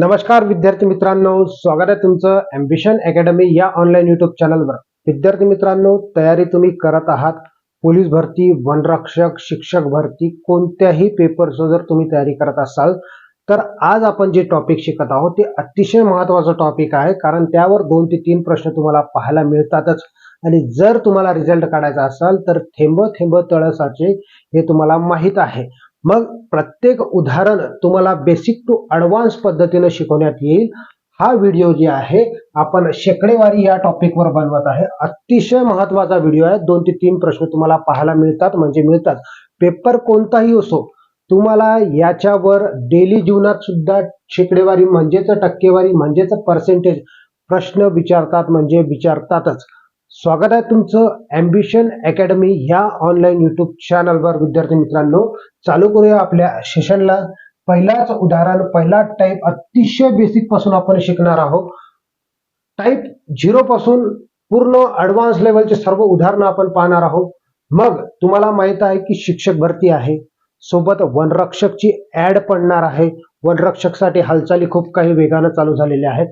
नमस्कार विद्यार्थी मित्रांनो. स्वागत आहे तुमचं अँबिशन अकॅडमी या ऑनलाईन युट्यूब चॅनलवर विद्यार्थी मित्रांनो तयारी तुम्ही करत आहात. पोलीस भरती वनरक्षक शिक्षक भरती कोणत्याही पेपरचं जर तुम्ही तयारी करत असाल तर आज आपण जे टॉपिक शिकत आहोत ते अतिशय महत्वाचं टॉपिक आहे. कारण त्यावर दोन ते तीन प्रश्न तुम्हाला पाहायला मिळतातच. आणि जर तुम्हाला रिझल्ट काढायचा असाल तर थेंब थेंब तळसाचे हे तुम्हाला माहीत आहे. मग प्रत्येक उदाहरण तुम्हाला बेसिक टू अडव्हान्स पद्धतीने शिकवण्यात येईल. हा व्हिडिओ जे आहे आपण शेकडेवारी या टॉपिकवर बनवत आहे. अतिशय महत्त्वाचा व्हिडिओ आहे. दोन ते तीन प्रश्न तुम्हाला पाहायला मिळतात म्हणजे मिळतात. पेपर कोणताही असो तुम्हाला याच्यावर डेली जीवनात सुद्धा शेकडेवारी म्हणजेच टक्केवारी म्हणजेच पर्सेंटेज प्रश्न विचारतात म्हणजे विचारतातच. स्वागत आहे तुमचं अँबिशन अकॅडमी या ऑनलाईन युट्यूब चॅनलवर विद्यार्थी मित्रांनो चालू करूया आपल्या सेशनला पहिलाच उदाहरण पहिला टाईप अतिशय बेसिकपासून आपण शिकणार आहोत. टाईप झिरो पासून पूर्ण ऍडव्हान्स लेवलचे सर्व उदाहरणं आपण पाहणार आहोत. मग तुम्हाला माहीत आहे की शिक्षक भरती आहे. सोबत वनरक्षकची ऍड पडणार आहे. वनरक्षकसाठी हालचाली खूप काही वेगानं चालू झालेल्या आहेत.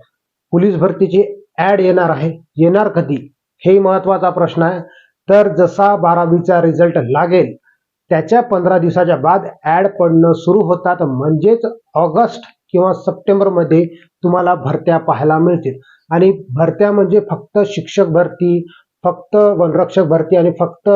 पोलीस भरतीची ऍड येणार आहे. येणार कधी? हे महत्त्वाचा प्रश्न आहे. तर जसा बारावीचा रिझल्ट लागेल त्याच्या पंधरा दिवसाच्या बाद ऍड पडणं सुरू होतात. म्हणजेच ऑगस्ट किंवा सप्टेंबरमध्ये तुम्हाला भरत्या पाहायला मिळतील. आणि भरत्या म्हणजे फक्त शिक्षक भरती फक्त वनरक्षक भरती आणि फक्त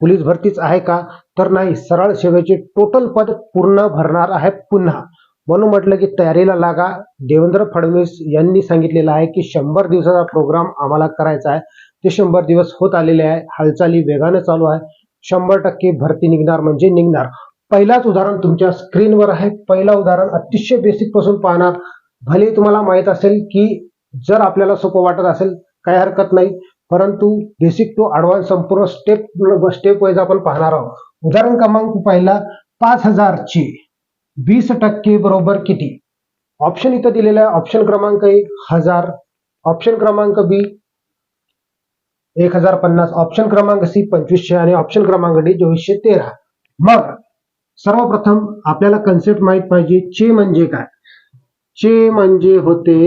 पोलीस भरतीच आहे का? तर नाही सरळ सेवेचे टोटल पद पूर्ण भरणार आहे पुन्हा. म्हणून म्हटलं की तयारीला लागा. देवेंद्र फडणवीस यांनी सांगितलेलं आहे की शंभर दिवसाचा प्रोग्राम आम्हाला करायचा आहे. ते शंभर दिवस होत आलेले आहे. हालचाली वेगाने चालू आहे. शंभर टक्के भरती निघणार म्हणजे निघणार. पहिलाच उदाहरण तुमच्या स्क्रीनवर आहे. पहिला उदाहरण अतिशय बेसिकपासून पाहणार. भले तुम्हाला माहीत असेल की जर आपल्याला सोपं वाटत असेल काही हरकत नाही. परंतु बेसिक टू ऍडव्हान्स संपूर्ण स्टेप स्टेप वाईज आपण पाहणार आहोत. उदाहरण क्रमांक पहिला पाच हजारची. वीस टक्के बरोबर किती? ऑप्शन इथं दिलेला आहे. ऑप्शन क्रमांक एक हजार. ऑप्शन क्रमांक बी एक हजार पन्नास. ऑप्शन क्रमांक सी पंचवीसशे आणि ऑप्शन क्रमांक डी चोवीसशे तेरा. मग सर्वप्रथम आपल्याला कन्सेप्ट माहीत पाहिजे. चे म्हणजे काय? चे म्हणजे होते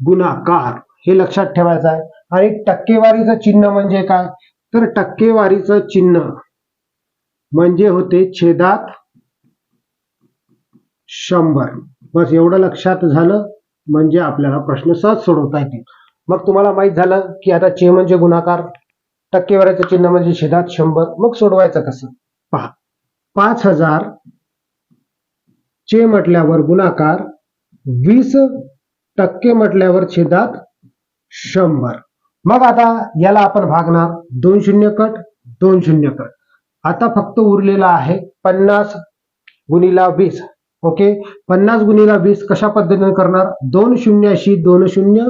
गुणाकार. हे लक्षात ठेवायचं आहे. आणि टक्केवारीचं चिन्ह म्हणजे काय? तर टक्केवारीचं चिन्ह म्हणजे होते छेदात शंभर. बस एवढं लक्षात झालं म्हणजे आपल्याला प्रश्न सहज सोडवता येतील. मग तुम्हाला माहीत झालं की आता चे म्हणजे गुणाकार टक्केवारीचं चिन्ह म्हणजे शेदात शंभर मग सोडवायचं कसं? पहा पाच हजार चे म्हटल्यावर गुणाकार वीस टक्के म्हटल्यावर छेदात शंभर. मग आता याला आपण भागणार दोन शून्य कट दोन शून्य कट. आता फक्त उरलेला आहे पन्नास गुणिला वीस. ओके? पन्नास गुणीला वीस कशा पद्धतीने करणार? दोन शून्याशी दोन शून्य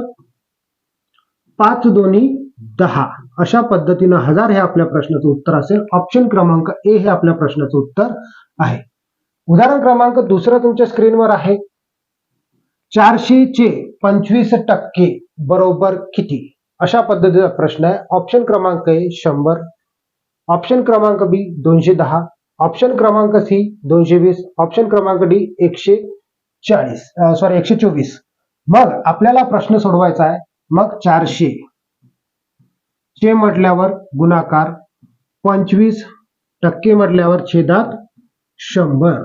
पाच दोन्ही दहा. अशा पद्धतीनं हजार हे आपल्या प्रश्नाचं उत्तर असेल. ऑप्शन क्रमांक ए हे आपल्या प्रश्नाचं उत्तर आहे. उदाहरण क्रमांक दुसरं तुमच्या स्क्रीनवर आहे. चारशे चे पंचवीस टक्के बरोबर किती? अशा पद्धतीचा प्रश्न आहे. ऑप्शन क्रमांक ए शंभर. ऑप्शन क्रमांक बी दोनशे दहा. ऑप्शन क्रमांक सी दोनशे वीस. ऑप्शन क्रमांक डी एकशे चाळीस. सॉरी एकशे चोवीस. मग आपल्याला प्रश्न सोडवायचा आहे. मग चारशे. चे म्हटल्यावर गुणाकार पंचवीस. टक्के म्हटल्यावर छेदात शंभर.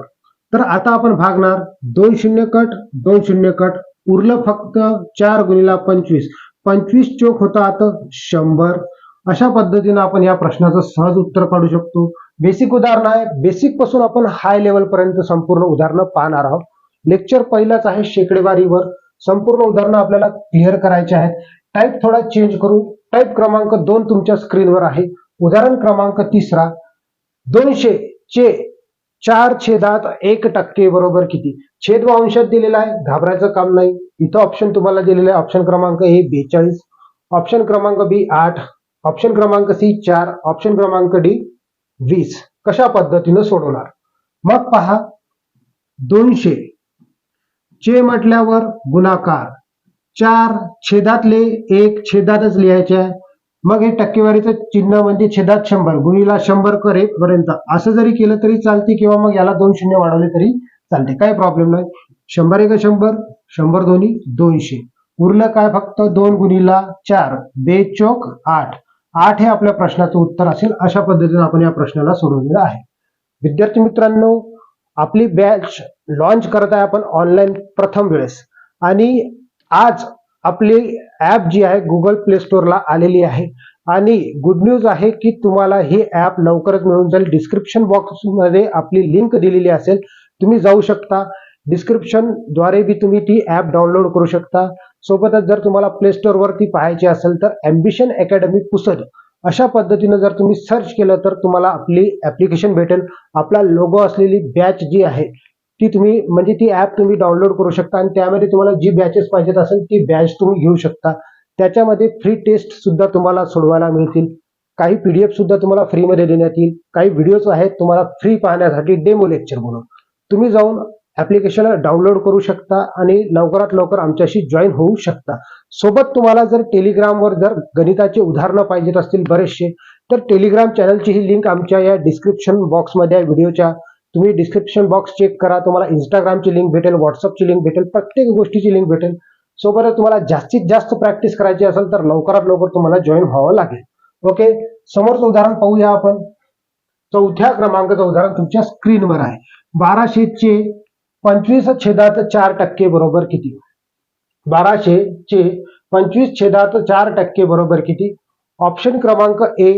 तर आता आपण भागणार. दोन शून्य कट दोन शून्य कट. उरलं फक्त चार गुणिला पंचवीस. पंचवीस चोक होता आता शंभर. अशा पद्धतीनं आपण या प्रश्नाचं सहज उत्तर काढू शकतो. बेसिक उदाहरण आहे. बेसिकपासून आपण हाय लेवल पर्यंत संपूर्ण उदाहरणं पाहणार आहोत. लेक्चर पहिलाच आहे शेकडेवारीवर. संपूर्ण उदाहरणं आपल्याला क्लिअर करायचे आहेत. टाईप थोडा चेंज करू. टाईप क्रमांक दोन तुमच्या स्क्रीनवर आहे. उदाहरण क्रमांक तिसरा. दोनशे चे चार छेदात एक टक्के बरोबर किती? छेद व अंशात दिलेला आहे. घाबरायचं काम नाही. इथं ऑप्शन तुम्हाला दिलेलं आहे. ऑप्शन क्रमांक ए बेचाळीस. ऑप्शन क्रमांक बी आठ. ऑप्शन क्रमांक सी चार. ऑप्शन क्रमांक डी वीस. कशा पद्धतीनं सोडवणार? मग पहा दोनशे. चे म्हटल्यावर गुणाकार. चार छेदातले एक छेदातच लिहायचे आहे. मग हे टक्केवारीचं चिन्ह म्हणजे छेदात शंभर. गुणीला शंभर करेपर्यंत असं जरी केलं तरी चालते किंवा मग याला दोन शून्य वाढवले तरी चालते. काय प्रॉब्लेम नाही. शंभर एक शंभर शंभर दोन्ही दोनशे. उरलं काय फक्त? दोन गुणीला चार. बे चौक आठ. आठ हे आपल्या प्रश्नाचं उत्तर असेल अशा पद्धतीने आपण या प्रश्नाला सोडवलेलं आहे. विद्यार्थी मित्रांनो आपली बॅच लॉन्च करत आहे आपण ऑनलाईन प्रथम वेळेस. आणि आज आपली ॲप जी आहे गुगल प्ले स्टोअरला आलेली आहे. आणि गुड न्यूज आहे की तुम्हाला ही ॲप लवकरच मिळून जाईल. डिस्क्रिप्शन बॉक्समध्ये आपली लिंक दिलेली असेल. तुम्ही जाऊ शकता. डिस्क्रिप्शनद्वारे बी तुम्ही ती ॲप डाउनलोड करू शकता. सोबतच जर तुम्हाला प्ले स्टोअरवरती पाहायची असेल तर ॲम्बिशन अकॅडमी पुसद. अशा पद्धतीनं जर तुम्ही सर्च केलं तर तुम्हाला आपली ऍप्लिकेशन भेटेल. आपला लोगो असलेली बॅच जी आहे ती तुम्ही म्हणजे ती ऍप तुम्ही डाउनलोड करू शकता आणि त्यामध्ये तुम्हाला जी बॅचेस पाहिजेत असेल ती बॅच तुम्ही घेऊ शकता. त्याच्यामध्ये फ्री टेस्ट सुद्धा तुम्हाला सोडवायला मिळतील. काही पीडीएफ सुद्धा तुम्हाला फ्रीमध्ये देण्यात येईल. काही व्हिडिओज आहेत तुम्हाला फ्री पाहण्यासाठी डेमो लेक्चर म्हणून. तुम्ही जाऊन ऍप्लिकेशन डाउनलोड करू शकता आणि लवकरात लवकर आमच्याशी जॉईन होऊ शकता. सोबत तुम्हाला जर टेलिग्रामवर जर गणिताचे उदाहरणं पाहिजेत असतील बरेचसे तर टेलिग्राम चॅनलची ही लिंक आमच्या या डिस्क्रिप्शन बॉक्समध्ये आहे व्हिडिओच्या तुम्ही डिस्क्रिप्शन बॉक्स चेक करा तुम्हाला इंस्टाग्रामची लिंक भेटेल व्हॉट्सअपची लिंक भेटेल प्रत्येक गोष्टीची लिंक भेटेल. सोबतच तुम्हाला जास्तीत जास्त प्रॅक्टिस करायची असेल तर लवकरात लवकर तुम्हाला जॉईन व्हावं लागेल. ओके समोरचं उदाहरण पाहूया आपण. चौथ्या क्रमांकाचं उदाहरण तुमच्या स्क्रीनवर आहे. बाराशेचे पंचवीस छेदात चार टक्के बरोबर किती? बाराशे चे पंचवीस छेदात चार टक्के बरोबर किती? ऑप्शन क्रमांक ए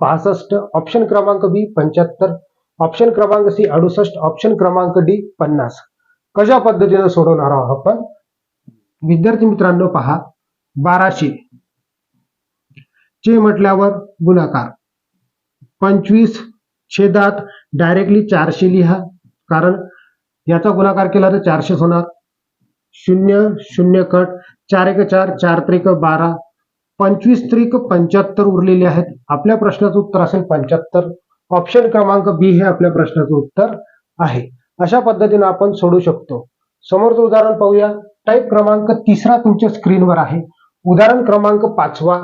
पासष्ट ऑप्शन क्रमांक बी पंच्याहत्तर. ऑप्शन क्रमांक सी अडुसष्ट. ऑप्शन क्रमांक डी पन्नास. कशा पद्धतीने सोडवणार आहोत आपण? विद्यार्थी मित्रांनो पहा. बाराशे. चे म्हटल्यावर गुणाकार. पंचवीस छेदात डायरेक्टली चारशे लिहा. कारण याचा गुणाकार केला तर चारशेच होणार. शून्य शून्य कट चार एक चार चार त्रिक बारा. पंचवीस त्रिक पंच्याहत्तर उरलेले आहेत. आपल्या प्रश्नाचं उत्तर असेल पंच्याहत्तर. ऑप्शन क्रमांक बी हे आपल्या प्रश्नाचं उत्तर आहे. अशा पद्धतीने आपण सोडू शकतो. समोरचं उदाहरण पाहूया. टाईप क्रमांक तिसरा तुमच्या स्क्रीनवर आहे. उदाहरण क्रमांक पाचवा.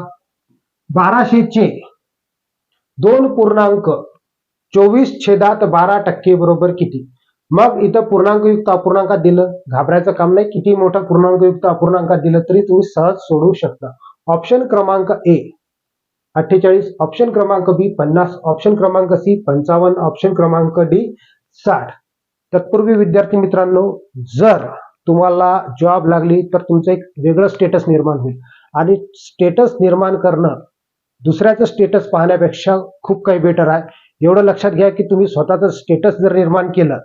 बाराशेचे दोन पूर्णांक चोवीस छेदात बारा टक्के बरोबर किती? मग इथं पूर्णांकयुक्त अपूर्णांकात दिलं. घाबरायचं काम नाही. किती मोठा पूर्णांकयुक्त अपूर्णांकात दिलं तरी तुम्ही सहज सोडवू शकता. ऑप्शन क्रमांक ए अठ्ठेचाळीस. ऑप्शन क्रमांक बी पन्नास. ऑप्शन क्रमांक सी पंचावन्न. ऑप्शन क्रमांक डी साठ. तत्पूर्वी विद्यार्थी मित्रांनो जर तुम्हाला जॉब लागली तर तुमचं एक वेगळं स्टेटस निर्माण होईल. आणि स्टेटस निर्माण करणं दुसऱ्याचं स्टेटस पाहण्यापेक्षा खूप काही बेटर आहे. एवढं लक्षात घ्या की तुम्ही स्वतःचं स्टेटस जर निर्माण केलं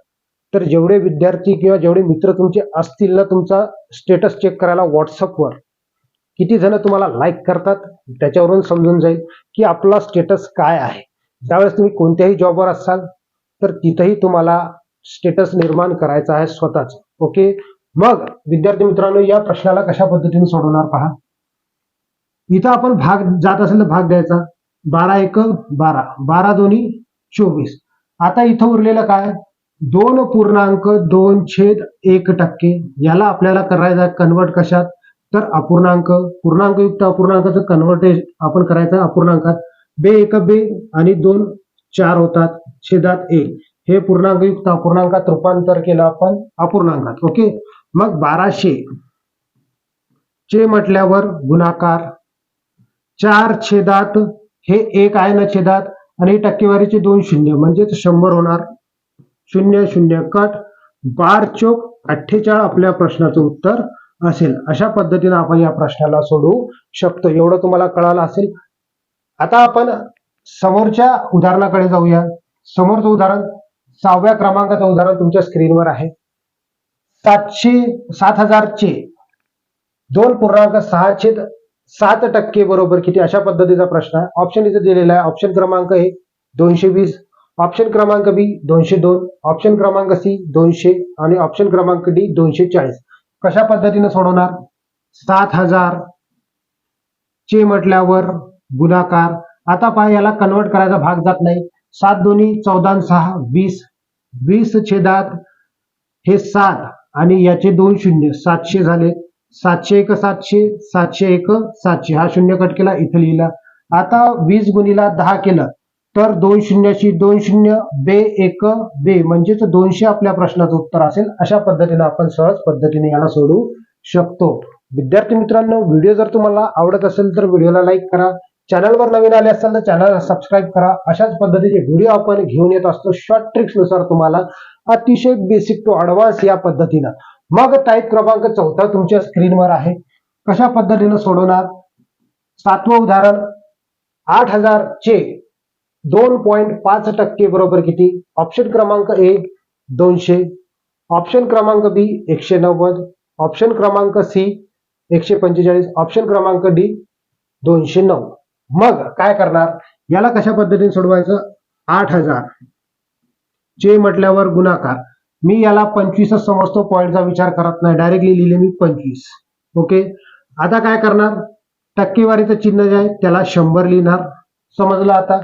तर जेवढे विद्यार्थी किंवा जेवढे मित्र तुमचे असतील ना तुमचा स्टेटस चेक करायला व्हॉट्सअपवर किती जण तुम्हाला लाईक करतात त्याच्यावरून समजून जाईल की आपला स्टेटस काय आहे. ज्यावेळेस तुम्ही कोणत्याही जॉबवर असाल तर तिथेही तुम्हाला स्टेटस निर्माण करायचा आहे स्वतःच. ओके मग विद्यार्थी मित्रांनो या प्रश्नाला कशा पद्धतीने सोडवणार पहा. इथं आपण भाग जात असेल तर भाग द्यायचा. बारा एक बारा. बारा दोन्ही चोवीस. आता इथं उरलेलं काय? दोन पूर्णांक दोन छेद एक टक्के. याला आपल्याला करायचा कन्वर्ट कशात? तर अपूर्णांक पूर्णांकयुक्त अपूर्णांकाचं कन्वर्टेज आपण करायचं अपूर्णांकात. बे एक बे आणि दोन चार होतात. छेदात एक हे पूर्णांकयुक्त अपूर्णांकात रूपांतर केलं आपण अपूर्णांकात. ओके? मग बाराशे. चे म्हटल्यावर गुणाकार. चार छेदात हे एक आहे ना छेदात? आणि टक्केवारीचे दोन शून्य. म्हणजेच शंभर होणार. शून्य शून्य कट बार चोक अठ्ठेचाळ आपल्या प्रश्नाचं उत्तर असेल. अशा पद्धतीने आपण या प्रश्नाला सोडवू शकतो. एवढं तुम्हाला कळालं असेल. आता आपण समोरच्या उदाहरणाकडे जाऊया. समोरचं उदाहरण सहाव्या क्रमांकाचं उदाहरण तुमच्या स्क्रीनवर आहे. सातशे सात हजारचे दोन पूर्णांक सहा छेद सात टक्के बरोबर किती? अशा पद्धतीचा प्रश्न आहे. ऑप्शन इथे दिलेला आहे. ऑप्शन क्रमांक ए दोनशे वीस. ऑप्शन क्रमांक बी दोनशे दोन ऑप्शन क्रमांक सी दोनशे आणि ऑप्शन क्रमांक डी दोनशे चाळीस. कशा पद्धतीने सोडवणार? सात हजार चे म्हटल्यावर गुणाकार. आता पहा याला कन्वर्ट करायचा भाग जात नाही. सात दोन्ही चौदा सहा वीस. वीस छेदात हे सात आणि याचे दोन शून्य. सातशे झाले. सातशे एक सातशे. सातशे एक सातशे. हा शून्य कट केला इथं लिहिला. आता वीस गुणीला दहा केलं. तर दोन शून्याशी दोन शून्य बे एक बे म्हणजेच दोनशे आपल्या प्रश्नाचं उत्तर असेल. अशा पद्धतीने आपण सहज पद्धतीने याला सोडू शकतो. विद्यार्थी मित्रांनो व्हिडिओ जर तुम्हाला आवडत असेल तर व्हिडिओला लाईक करा. चॅनलवर नवीन आले असाल तर चॅनलला सबस्क्राईब करा. अशाच पद्धतीचे व्हिडिओ आपण घेऊन येत असतो. शॉर्ट ट्रिक्सनुसार तुम्हाला अतिशय बेसिक टू ॲडव्हान्स या पद्धतीनं. मग टाईप क्रमांक चौथा तुमच्या स्क्रीनवर आहे. कशा पद्धतीनं सोडवणार? सातवं उदाहरण आठ हजार चे दोन पॉईंट पाच टक्के बरोबर किती? ऑप्शन क्रमांक ए दोनशे. ऑप्शन क्रमांक बी एकशे नव्वद. ऑप्शन क्रमांक सी एकशे पंचेचाळीस. ऑप्शन क्रमांक डी दोनशे नऊ. मग काय करणार? याला कशा पद्धतीने सोडवायचं? आठ हजार. चे म्हटल्यावर गुणाकार. मी याला पंचवीसच समजतो पॉईंटचा विचार करत नाही. डायरेक्टली लिहिले मी पंचवीस. ओके? आता काय करणार? टक्केवारीचं चिन्ह जे आहे त्याला शंभर लिहिणार. समजलं आता?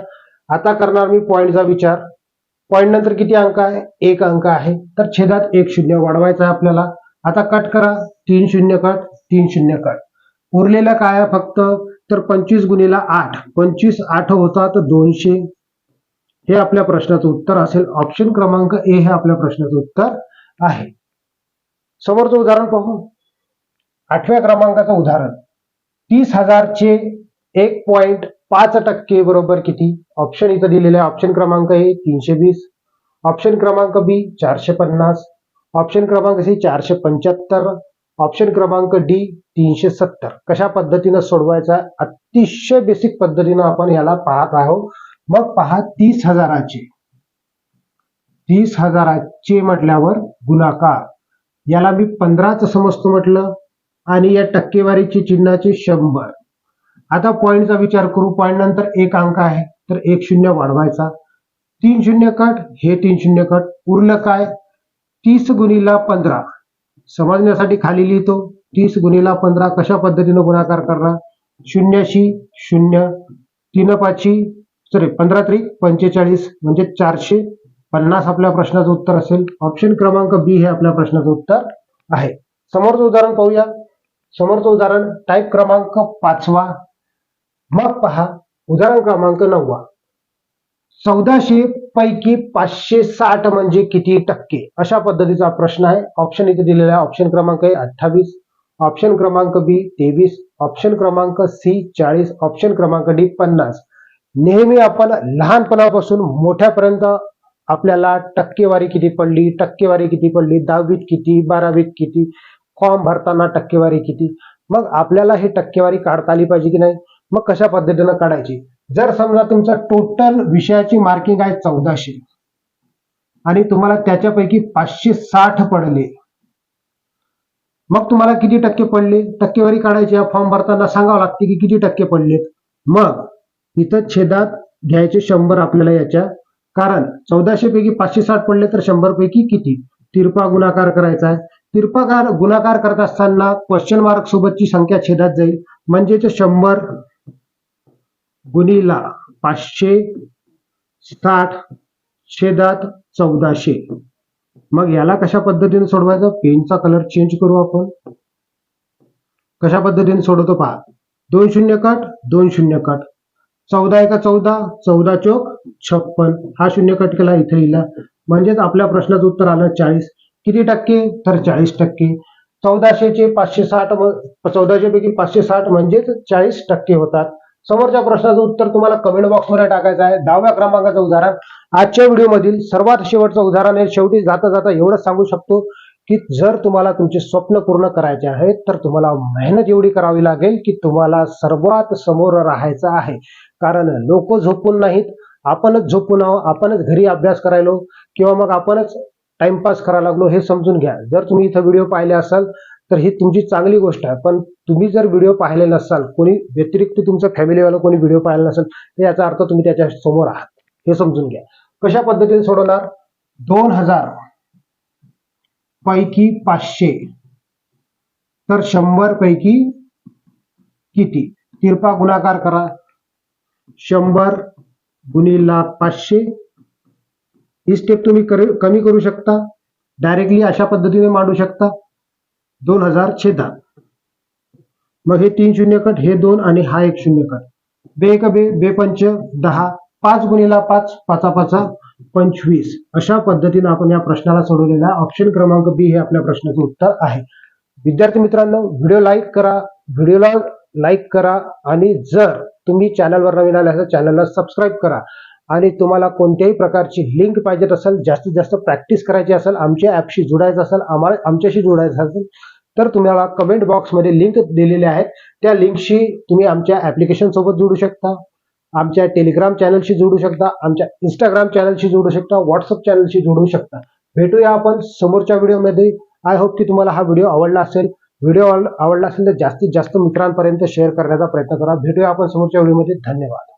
आता करणार मी पॉईंटचा विचार. पॉईंट नंतर किती अंक आहे? एक अंक आहे. तर छेदात एक शून्य वाढवायचा आहे आपल्याला. आता कट करा. तीन शून्य कट तीन शून्य कट उरलेला काय आहे फक्त? तर पंचवीस गुणीला आठ. पंचवीस आठ होतात दोनशे. हे आपल्या प्रश्नाचं उत्तर असेल. ऑप्शन क्रमांक ए हे आपल्या प्रश्नाचं उत्तर आहे. समोरचं उदाहरण पाहू. आठव्या क्रमांकाचं उदाहरण. तीस हजारचे एक पॉइंट पाच टक्के बरोबर किती? ऑप्शन इथं दिलेले आहे. ऑप्शन क्रमांक ए तीनशे वीस. ऑप्शन क्रमांक बी चारशे पन्नास. ऑप्शन क्रमांक सी चारशे पंच्याहत्तर. ऑप्शन क्रमांक डी तीनशे सत्तर. कशा पद्धतीनं सोडवायचा? अतिशय बेसिक पद्धतीनं आपण याला पाहत आहोत. मग पहा तीस हजाराचे. तीस हजाराचे म्हटल्यावर गुणाकार. याला मी पंधराच समजतो म्हटलं. आणि या टक्केवारीची चिन्हाचे शंभर. आता पॉईंटचा विचार करू. पॉईंट नंतर एक अंक आहे तर एक शून्य वाढवायचा. तीन शून्य कट हे तीन शून्य कट. उरलं काय? तीस गुणीला पंधरा. समजण्यासाठी खाली लिहितो. तीस गुणीला पंधरा कशा पद्धतीनं गुणाकार करणार? शून्याशी शून्य तीन पाचशे सॉरी पंधरा त्रिक पंचेचाळीस म्हणजे चारशे. पन्नास आपल्या प्रश्नाचं उत्तर असेल. ऑप्शन क्रमांक बी हे आपल्या प्रश्नाचं उत्तर आहे. समोरचं उदाहरण पाहूया. समोरचं उदाहरण टाईप क्रमांक पाचवा. मग पहा उदाहरण क्रमांक नववा. चौदाशे पैकी पाचशे साठ म्हणजे किती टक्के? अशा पद्धतीचा प्रश्न आहे. ऑप्शन इथे दिलेला आहे. ऑप्शन क्रमांक आहे अठ्ठावीस. ऑप्शन क्रमांक बी तेवीस. ऑप्शन क्रमांक सी चाळीस. ऑप्शन क्रमांक डी पन्नास. नेहमी आपण लहानपणापासून मोठ्यापर्यंत आपल्याला टक्केवारी किती पडली टक्केवारी किती पडली दहावीत किती बारावीत किती फॉर्म भरताना टक्केवारी किती? मग आपल्याला ही टक्केवारी काढता आली पाहिजे की नाही? मग कशा पद्धतीनं काढायची? जर समजा तुमचा टोटल विषयाची मार्किंग आहे चौदाशे आणि तुम्हाला त्याच्यापैकी पाचशे साठ पडले मग तुम्हाला किती टक्के पडले? टक्केवारी काढायची फॉर्म भरताना सांगावं लागते की किती टक्के पडलेत. मग इथं छेदात घ्यायचे शंभर आपल्याला याच्या. कारण चौदाशे पैकी पाचशे साठ पडले तर शंभर पैकी किती? तिरपा गुणाकार करायचा आहे. तिरपा गुणाकार करत असताना क्वेश्चन मार्क सोबतची संख्या छेदात जाईल. म्हणजेच शंभर गुणीला पाचशे साठ छेदात चौदाशे. मग याला कशा पद्धतीने सोडवायचं? पेनचा कलर चेंज करू आपण. कशा पद्धतीने सोडवतो पहा. दोन शून्य कट दोन शून्य कट. चौदा एका चौदा चौदा चौक छप्पन. हा शून्य कट केला इथे लिहिला. म्हणजेच आपल्या प्रश्नाचं उत्तर आलं चाळीस. किती टक्के? तर चाळीस टक्के. चौदाशेचे पाचशे साठ चौदाशे पैकी पाचशे साठ म्हणजेच चाळीस टक्के होतात. समोरच्या प्रश्नाचं उत्तर तुम्हाला कमेंट बॉक्समध्ये टाकायचं आहे. दहाव्या क्रमांकाचं उदाहरण. आजच्या व्हिडिओमधील सर्वात शेवटचं उदाहरण आहे. शेवटी जाता जाता एवढंच सांगू शकतो की जर तुम्हाला तुमचे स्वप्न पूर्ण करायचे आहेत तर तुम्हाला मेहनत एवढी करावी लागेल की तुम्हाला सर्वात समोर राहायचं आहे. कारण लोक झोपून नाहीत. आपणच झोपून आहो आपणच घरी अभ्यास करायलो किंवा मग आपणच टाइमपास करायला लागलो हे समजून घ्या. जर तुम्ही इथं व्हिडिओ पाहिले असाल तर ही तुमची चांगली गोष्ट आहे. पण तुम्ही जर व्हिडिओ पाहिले नसाल कोणी व्यतिरिक्त तुमचं फॅमिलीवाला कोणी व्हिडिओ पाहिला नसेल तर याचा अर्थ तुम्ही त्याच्यासमोर आहात. हे समजून घ्या. कशा पद्धतीने सोडवणार? दोन हजार पैकी पाचशे. तर शंभर पैकी किती? तिरपा गुणाकार करा. शंभर गुणीला पाचशे. ही स्टेप तुम्ही कमी करू शकता. डायरेक्टली अशा पद्धतीने मांडू शकता. दोन हजार छेदा. मग हे तीन शून्य कट हे दोन आणि हा एक शून्य कट. बे एक बे बे पंच दहा. पाच गुणिला पाच पाचा पाचा पंचवीस. अशा पद्धतीने आपण या प्रश्नाला सोडवलेला ऑप्शन क्रमांक बी हे आपल्या प्रश्नाचं उत्तर आहे. विद्यार्थी मित्रांनो व्हिडिओ लाईक करा व्हिडिओला लाईक करा आणि जर तुम्ही चॅनलवर नवीन आले असेल चॅनलला सबस्क्राईब करा. आणि तुम्हाला कोणत्याही प्रकारची लिंक पाहिजे असेल जास्तीत जास्त प्रॅक्टिस करायची असेल आमच्या ॲपशी जोडायचं असेल आम्हाला आमच्याशी जुडायचं असेल तर तुम्हाला कमेंट बॉक्समध्ये लिंक दिलेले आहेत. त्या लिंकशी तुम्ही आमच्या ॲप्लिकेशनसोबत जोडू शकता. आमच्या टेलिग्राम चॅनलशी जोडू शकता. आमच्या इंस्टाग्राम चॅनलशी जोडू शकता. व्हॉट्सअप चॅनलशी जोडू शकता. भेटूया आपण समोरच्या व्हिडिओमध्ये आय होप की तुम्हाला हा व्हिडिओ आवडला असेल. व्हिडिओ आवडला असेल तर जास्तीत जास्त मित्रांपर्यंत शेअर करण्याचा प्रयत्न करा. भेटूया आपण समोरच्या व्हिडिओमध्ये धन्यवाद.